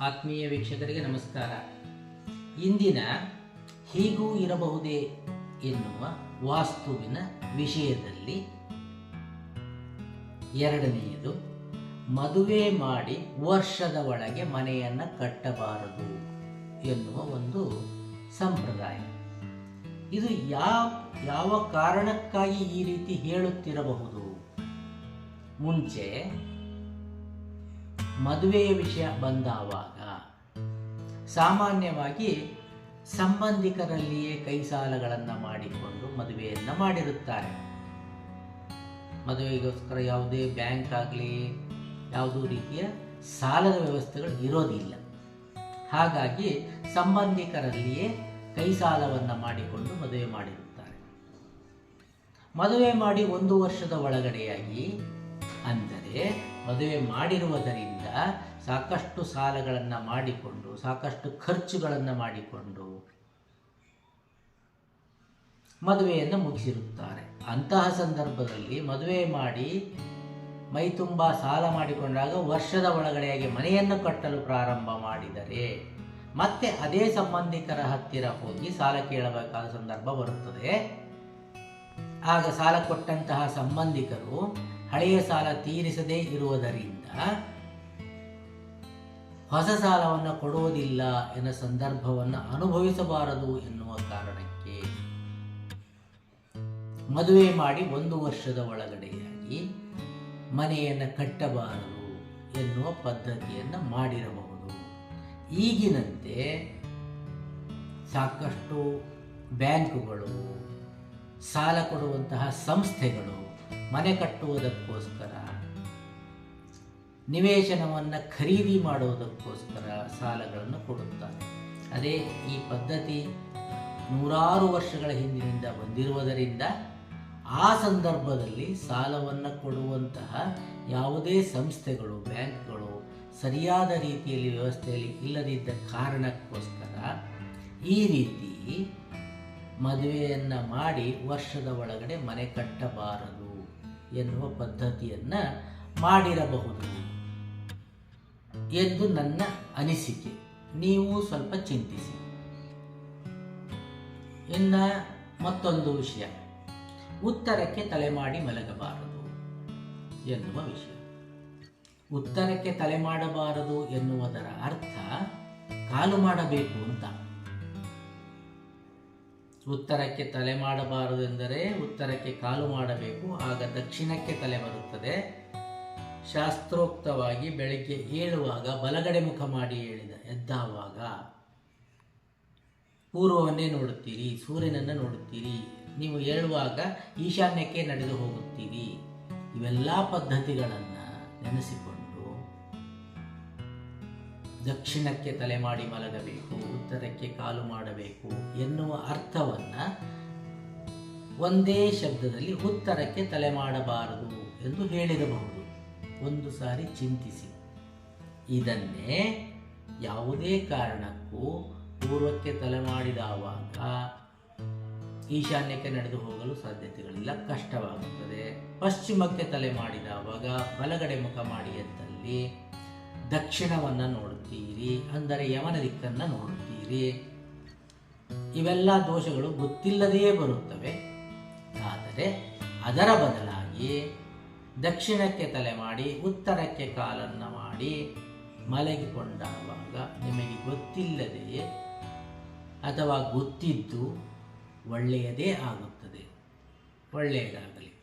ಆತ್ಮೀಯ ವೀಕ್ಷಕರಿಗೆ ನಮಸ್ಕಾರ. ಇಂದಿನ ಹೀಗೂ ಇರಬಹುದೇ ಎನ್ನುವ ವಾಸ್ತುವಿನ ವಿಷಯದಲ್ಲಿ ಎರಡನೆಯದು, ಮದುವೆ ಮಾಡಿ ವರ್ಷದ ಒಳಗೆ ಮನೆಯನ್ನು ಕಟ್ಟಬಾರದು ಎನ್ನುವ ಒಂದು ಸಂಪ್ರದಾಯ. ಇದು ಯಾವ ಯಾವ ಕಾರಣಕ್ಕಾಗಿ ಈ ರೀತಿ ಹೇಳುತ್ತಿರಬಹುದು? ಮುಂಚೆ ಮದುವೆಯ ವಿಷಯ ಬಂದಾವಾಗ ಸಾಮಾನ್ಯವಾಗಿ ಸಂಬಂಧಿಕರಲ್ಲಿಯೇ ಕೈ ಸಾಲಗಳನ್ನು ಮಾಡಿಕೊಂಡು ಮದುವೆಯನ್ನು ಮಾಡಿರುತ್ತಾರೆ. ಮದುವೆಗೋಸ್ಕರ ಯಾವುದೇ ಬ್ಯಾಂಕ್ ಆಗಲಿ, ಯಾವುದೋ ರೀತಿಯ ಸಾಲದ ವ್ಯವಸ್ಥೆಗಳು ಇರೋದಿಲ್ಲ. ಹಾಗಾಗಿ ಸಂಬಂಧಿಕರಲ್ಲಿಯೇ ಕೈ ಸಾಲವನ್ನು ಮಾಡಿಕೊಂಡು ಮದುವೆ ಮಾಡಿರುತ್ತಾರೆ. ಮದುವೆ ಮಾಡಿ ಒಂದು ವರ್ಷದ ಒಳಗಡೆಯಾಗಿ ಅಂದರೆ ಮದುವೆ ಮಾಡಿರುವುದರಿಂದ ಸಾಕಷ್ಟು ಸಾಲಗಳನ್ನು ಮಾಡಿಕೊಂಡು, ಸಾಕಷ್ಟು ಖರ್ಚುಗಳನ್ನು ಮಾಡಿಕೊಂಡು ಮದುವೆಯನ್ನು ಮುಗಿಸಿರುತ್ತಾರೆ. ಅಂತಹ ಸಂದರ್ಭದಲ್ಲಿ ಮದುವೆ ಮಾಡಿ ಮೈ ತುಂಬ ಸಾಲ ಮಾಡಿಕೊಂಡಾಗ ವರ್ಷದ ಒಳಗಡೆಯಾಗಿ ಮನೆಯನ್ನು ಕಟ್ಟಲು ಪ್ರಾರಂಭ ಮಾಡಿದರೆ ಮತ್ತೆ ಅದೇ ಸಂಬಂಧಿಕರ ಹತ್ತಿರ ಹೋಗಿ ಸಾಲ ಕೇಳಬೇಕಾದ ಸಂದರ್ಭ ಬರುತ್ತದೆ. ಆಗ ಸಾಲ ಕೊಟ್ಟಂತಹ ಸಂಬಂಧಿಕರು ಹಳೆಯ ಸಾಲ ತೀರಿಸದೇ ಇರುವುದರಿಂದ ಹೊಸ ಸಾಲವನ್ನು ಕೊಡುವುದಿಲ್ಲ ಎನ್ನುವ ಸಂದರ್ಭವನ್ನು ಅನುಭವಿಸಬಾರದು ಎನ್ನುವ ಕಾರಣಕ್ಕೆ ಮದುವೆ ಮಾಡಿ ಒಂದು ವರ್ಷದ ಒಳಗಡೆಯಾಗಿ ಮನೆಯನ್ನು ಕಟ್ಟಬಾರದು ಎನ್ನುವ ಪದ್ಧತಿಯನ್ನು ಮಾಡಿರಬಹುದು. ಈಗಿನಂತೆ ಸಾಕಷ್ಟು ಬ್ಯಾಂಕುಗಳು, ಸಾಲ ಕೊಡುವಂತಹ ಸಂಸ್ಥೆಗಳು ಮನೆ ಕಟ್ಟುವುದಕ್ಕೋಸ್ಕರ, ನಿವೇಶನವನ್ನು ಖರೀದಿ ಮಾಡುವುದಕ್ಕೋಸ್ಕರ ಸಾಲಗಳನ್ನು ಕೊಡುತ್ತಾರೆ. ಅದೇ ಈ ಪದ್ಧತಿ ನೂರಾರು ವರ್ಷಗಳ ಹಿಂದಿನಿಂದ ಬಂದಿರುವುದರಿಂದ ಆ ಸಂದರ್ಭದಲ್ಲಿ ಸಾಲವನ್ನು ಕೊಡುವಂತಹ ಯಾವುದೇ ಸಂಸ್ಥೆಗಳು, ಬ್ಯಾಂಕ್ಗಳು ಸರಿಯಾದ ರೀತಿಯಲ್ಲಿ ವ್ಯವಸ್ಥೆಯಲ್ಲಿ ಇಲ್ಲದಿದ್ದ ಕಾರಣಕ್ಕೋಸ್ಕರ ಈ ರೀತಿ ಮದುವೆಯನ್ನು ಮಾಡಿ ವರ್ಷದ ಒಳಗಡೆ ಮನೆ ಕಟ್ಟಬಾರದು. ಎನ್ನುವ ಪದ್ಧತಿಯನ್ನು ಮಾಡಿರಬಹುದು. ಎಂದು ನನ್ನ ಅನಿಸಿಕೆ. ನೀವು ಸ್ವಲ್ಪ ಚಿಂತಿಸಿ. ಇನ್ನು ಮತ್ತೊಂದು ವಿಷಯ. ಉತ್ತರಕ್ಕೆ ತಲೆ ಮಾಡಿ ಮಲಗಬಾರದು ಎನ್ನುವ ವಿಷಯ. ಉತ್ತರಕ್ಕೆ ತಲೆ ಮಾಡಬಾರದು ಎನ್ನುವುದರ ಅರ್ಥ ಕಾಲು ಮಾಡಬೇಕು ಅಂತ. ಉತ್ತರಕ್ಕೆ ತಲೆ ಮಾಡಬಾರದು ಎಂದರೆ ಉತ್ತರಕ್ಕೆ ಕಾಲು ಮಾಡಬೇಕು, ಆಗ ದಕ್ಷಿಣಕ್ಕೆ ತಲೆ ಬರುತ್ತದೆ. ಶಾಸ್ತ್ರೋಕ್ತವಾಗಿ ಬೆಳಗ್ಗೆ ಏಳುವಾಗ ಬಲಗಡೆ ಮುಖ ಮಾಡಿ ಏಳಿದ ಎದ್ದಾವಾಗ? ಪೂರ್ವವನ್ನೇ ನೋಡುತ್ತೀರಿ, ಸೂರ್ಯನನ್ನು ನೋಡುತ್ತೀರಿ. ನೀವು ಏಳುವಾಗ ಈಶಾನ್ಯಕ್ಕೆ ನಡೆದು ಹೋಗುತ್ತೀರಿ. ಇವೆಲ್ಲ ಪದ್ಧತಿಗಳನ್ನು ನೆನೆಸಿಕೊಂಡು ದಕ್ಷಿಣಕ್ಕೆ ತಲೆ ಮಾಡಿ ಮಲಗಬೇಕು, ಉತ್ತರಕ್ಕೆ ಕಾಲು ಮಾಡಬೇಕು ಎನ್ನುವ ಅರ್ಥವನ್ನು ಒಂದೇ ಶಬ್ದದಲ್ಲಿ ಉತ್ತರಕ್ಕೆ ತಲೆ ಮಾಡಬಾರದು ಎಂದು ಹೇಳಿರಬಹುದು. ಒಂದು ಸಾರಿ ಚಿಂತಿಸಿ. ಇದನ್ನೇ ಯಾವುದೇ ಕಾರಣಕ್ಕೂ ಪೂರ್ವಕ್ಕೆ ತಲೆ ಮಾಡಿದಾವಾಗ ಈಶಾನ್ಯಕ್ಕೆ ನಡೆದು ಹೋಗಲು ಸಾಧ್ಯತೆಗಳಿಲ್ಲ, ಕಷ್ಟವಾಗುತ್ತದೆ. ಪಶ್ಚಿಮಕ್ಕೆ ತಲೆ ಮಾಡಿದಾಗ ಬಲಗಡೆ ಮುಖ ಮಾಡಿ ಎದ್ದಲ್ಲಿ ದಕ್ಷಿಣವನ್ನು ನೋಡುತ್ತೀರಿ ಅಂದರೆ ಯಮನ ದಿಕ್ಕನ್ನು ನೋಡುತ್ತೀರಿ ಇವೆಲ್ಲ ದೋಷಗಳು ಗೊತ್ತಿಲ್ಲದೆಯೇ ಬರುತ್ತವೆ. ಆದರೆ ಅದರ ಬದಲಾಗಿ ದಕ್ಷಿಣಕ್ಕೆ ತಲೆ ಮಾಡಿ, ಉತ್ತರಕ್ಕೆ ಕಾಲನ್ನು ಮಾಡಿ ಮಲಗಿಕೊಂಡಾಗ ನಿಮಗೆ ಗೊತ್ತಿಲ್ಲದೆಯೇ ಅಥವಾ ಗೊತ್ತಿದ್ದು ಒಳ್ಳೆಯದೇ ಆಗುತ್ತದೆ. ಒಳ್ಳೆಯದಾಗಲಿ.